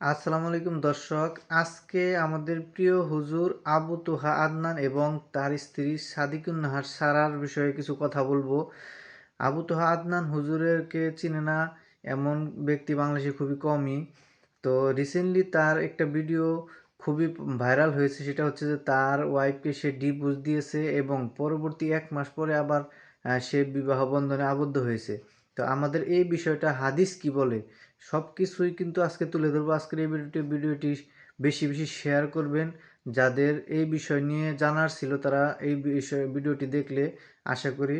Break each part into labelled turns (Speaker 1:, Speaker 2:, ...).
Speaker 1: আসসালামু আলাইকুম দর্শক। আজকে আমাদের প্রিয় হুজুর আবু তোহা আদনান এবং তার স্ত্রী সাদিকুন নাহার সারার বিষয়ে কিছু কথা বলব। আবু তোহা আদনান হুজুরেরকে চিনে না, এমন ব্যক্তি বাংলাদেশে খুবই কমই। তো রিসেন্টলি তার একটা ভিডিও খুবই ভাইরাল হয়েছে, সেটা হচ্ছে যে তার ওয়াইফকে সে ডিভোর্স দিয়েছে এবং পরবর্তী এক মাস পরে আবার সে বিবাহ বন্ধনে আবদ্ধ হয়েছে। তো আমাদের এই বিষয়টা হাদিস কি বলে? সব কিছুই কিন্তু আজকে তুলে ধরবো। আজকের এই ভিডিওটি ভিডিওটি বেশি বেশি শেয়ার করবেন। যাদের এই বিষয় নিয়ে জানার ছিল তারা এই বিষয়, ভিডিওটি দেখলে আশা করি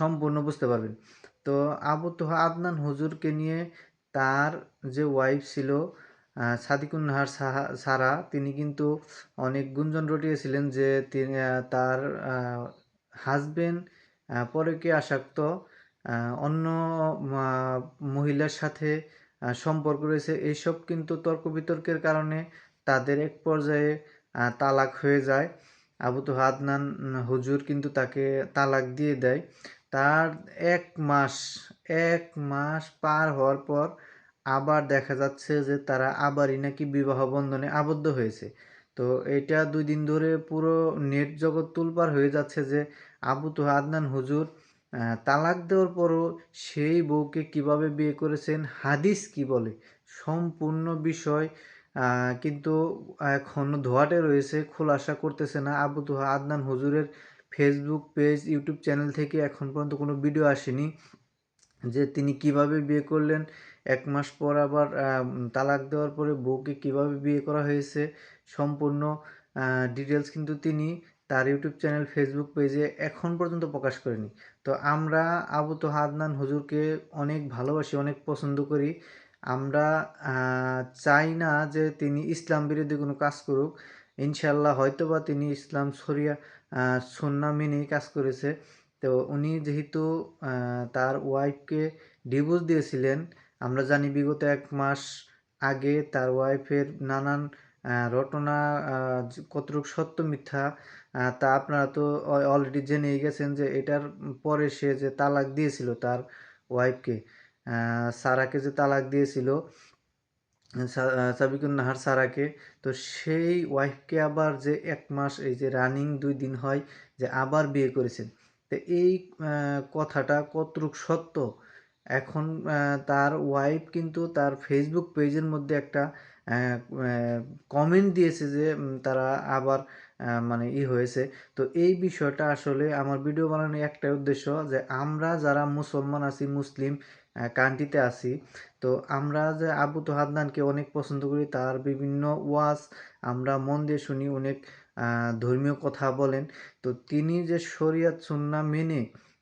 Speaker 1: সম্পূর্ণ বুঝতে পারবেন। তো আবু আদনান হুজুরকে নিয়ে তার যে ওয়াইফ ছিল সাদিকুন্নাহার সারা, তিনি কিন্তু অনেক গুঞ্জন রটিয়েছিলেন যে তিনি তার হাজবেন্ড পরে পরকে আসক্ত অন্য মহিলার সাথে সম্পর্ক রয়েছে। এইসব কিন্তু তর্ক বিতর্কের কারণে তাদের এক পর্যায়ে তালাক হয়ে যায়। আবু তো হাদনান হুজুর কিন্তু তাকে তালাক দিয়ে দেয়। তার এক মাস এক মাস পার হওয়ার পর আবার দেখা যাচ্ছে যে তারা আবারই নাকি বিবাহ বন্ধনে আবদ্ধ হয়েছে। তো এটা দুই দিন ধরে পুরো নেট জগৎ তুলপার হয়ে যাচ্ছে যে আবু তো আদনান হুজুর তালাক দেওয়ার পরও সেই বউকে কীভাবে বিয়ে করেছেন, হাদিস কি বলে? সম্পূর্ণ বিষয় কিন্তু এখন ধোয়াটে রয়েছে, খোলাসা করতেছে না। আবু তোহা আদনান হুজুরের ফেসবুক পেজ ইউটিউব চ্যানেল থেকে এখন পর্যন্ত কোনো ভিডিও আসেনি যে তিনি কীভাবে বিয়ে করলেন। এক মাস পর আবার তালাক দেওয়ার পরে বউকে কীভাবে বিয়ে করা হয়েছে, সম্পূর্ণ ডিটেলস কিন্তু তিনি তার ইউটিউব চ্যানেল ফেসবুক পেজে এখন পর্যন্ত প্রকাশ করেনি। তো আমরা আবু তো হাদনান হুজুরকে অনেক ভালোবাসি, অনেক পছন্দ করি। আমরা চাই না যে তিনি ইসলাম বিরোধী কোনো কাজ করুক। ইনশাল্লাহ হয়তোবা তিনি ইসলাম সরিয়া সন্না মেনেই কাজ করেছে। তো উনি যেহেতু তার ওয়াইফকে ডিভোর্স দিয়েছিলেন, আমরা জানি বিগত এক মাস আগে তার ওয়াইফের নানান রটনা কতটুকু সত্য মিথ্যা? তা আপনারা তো অলরেডি জেনেই গেছেন যে এটার পরে সে যে তালাক দিয়েছিল তার ওয়াইফকে সারাকে যে তালাক দিয়েছিল সাবিকুন নাহার সারাকে, তো সেই ওয়াইফকে আবার যে এক মাস এই যে রানিং দুই দিন হয় যে আবার বিয়ে করেছেন। তো এই কথাটা কতটুক সত্য? এখন তার ওয়াইফ কিন্তু তার ফেসবুক পেজের মধ্যে একটা কমেন্ট দিয়েছে যে তারা আবার মানে ই হয়েছে। তো এই বিষয়টা আসলে আমার ভিডিও বানানোর একটাই উদ্দেশ্য যে, আমরা যারা মুসলমান আছি, মুসলিম কান্ট্রিতে আছি, তো আমরা যে আবু তো হাদনানকে অনেক পছন্দ করি, তার বিভিন্ন ওয়াজ আমরা মন দিয়ে শুনি, অনেক ধর্মীয় কথা বলেন। তো তিনি যে শরিয়াত সুন্না মেনে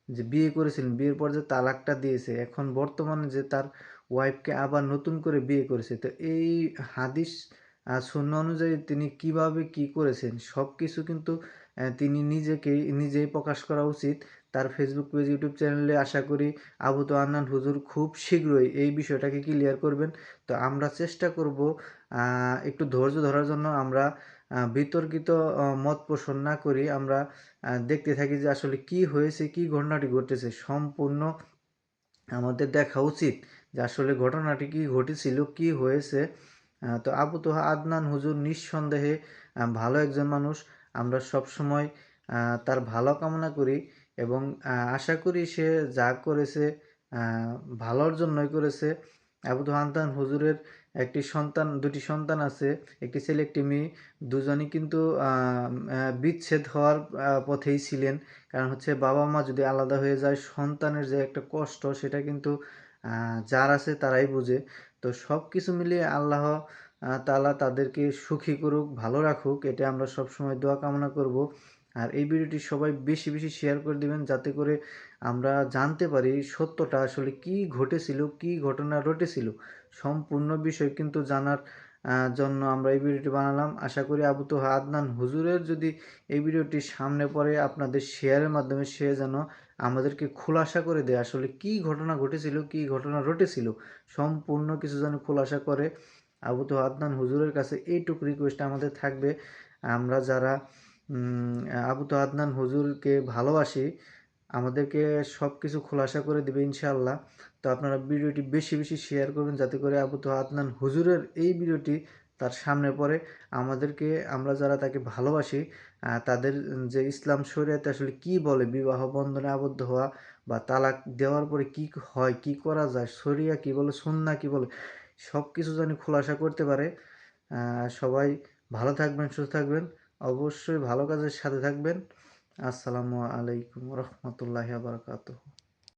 Speaker 1: যে বিয়ে করেছিলেন, বিয়ের পর যে তালাকটা দিয়েছে, এখন বর্তমানে যে তার ওয়াইফকে আবার নতুন করে বিয়ে করেছে। তো এই হাদিস শূন্য অনুযায়ী তিনি কীভাবে কি করেছেন সব কিছু কিন্তু তিনি নিজেকেই নিজেই প্রকাশ করা উচিত। তার ফেসবুক পেজ ইউটিউব চ্যানেলে আশা করি আবু তো আন্নান হুজুর খুব শীঘ্রই এই বিষয়টাকে ক্লিয়ার করবেন। তো আমরা চেষ্টা করব একটু ধৈর্য ধরার জন্য আমরা বিতর্কিত মত পোষণ না করি। আমরা দেখতে থাকি যে আসলে কি হয়েছে, কি ঘটনাটি ঘটেছে। সম্পূর্ণ আমাদের দেখা উচিত। যে আসলে ঘটনাটি কি ঘটেছিল, কি হয়েছে? তো আবু তোহা আদনান হুজুর নিঃসন্দেহে ভালো একজন মানুষ। আমরা সব সময় তার ভালো কামনা করি এবং আশা করি সে যা করেছে ভালোর জন্যই করেছে। আবু আদনান হুজুরের একটি সন্তান, দুটি সন্তান আছে, একটি ছেলে, একটি মেয়ে। দুজনই কিন্তু বিচ্ছেদ হওয়ার পথেই ছিলেন। কারণ হচ্ছে বাবা মা যদি আলাদা হয়ে যায়, সন্তানের যে একটা কষ্ট, সেটা কিন্তু যার আছে তারাই বুঝে। তো সব কিছু মিলিয়ে আল্লাহ তালা তাদেরকে সুখী করুক, ভালো রাখুক এটা আমরা সব সময় দোয়া কামনা করব। আর এই ভিডিওটি সবাই বেশি বেশি শেয়ার করে দিবেন, যাতে করে আমরা জানতে পারি সত্যটা আসলে কি ঘটেছিল, কি ঘটনা ঘটেছিল সম্পূর্ণ বিষয় কিন্তু জানার জন্য আমরা এই ভিডিওটি বানালাম। আশা করি আবু তো আদনান হুজুরের যদি এই ভিডিওটি সামনে পড়ে আপনাদের শেয়ারের মাধ্যমে সে যেন আমাদেরকে খোলাসা করে দেয়। আসলে কি ঘটনা ঘটেছিল, কি ঘটনা ঘটেছিল সম্পূর্ণ কিছু যেন খোলাসা করে। আবু তো আদনান হুজুরের কাছে এইটুকু রিকোয়েস্ট আমাদের থাকবে। আমরা যারা আবু তো আদনান হুজুরকে ভালোবাসি, আমাদেরকে সব কিছু খোলাসা করে দেবে ইনশাআল্লাহ। তো আপনারা ভিডিওটি বেশি বেশি শেয়ার করবেন যাতে করে আবু তো আদনান হুজুরের এই ভিডিওটি তার সামনে পড়ে। আমাদেরকে, আমরা যারা তাকে ভালোবাসি তাদের যে ইসলাম শরীয়তে আসলে কি বলে, বিবাহ বন্ধনে আবদ্ধ হওয়া বা তালাক দেওয়ার পরে কি হয়, কি করা যায়, শরিয়া কি বলে, সন্না কি বলে সব কিছু জানি খোলাসা করতে পারে। সবাই ভালো থাকবেন, সুস্থ থাকবেন, অবশ্যই ভালো কাজের সাথে থাকবেন। আসসালামু আলাইকুম রহমতুল্লাহ বারকাতুহ।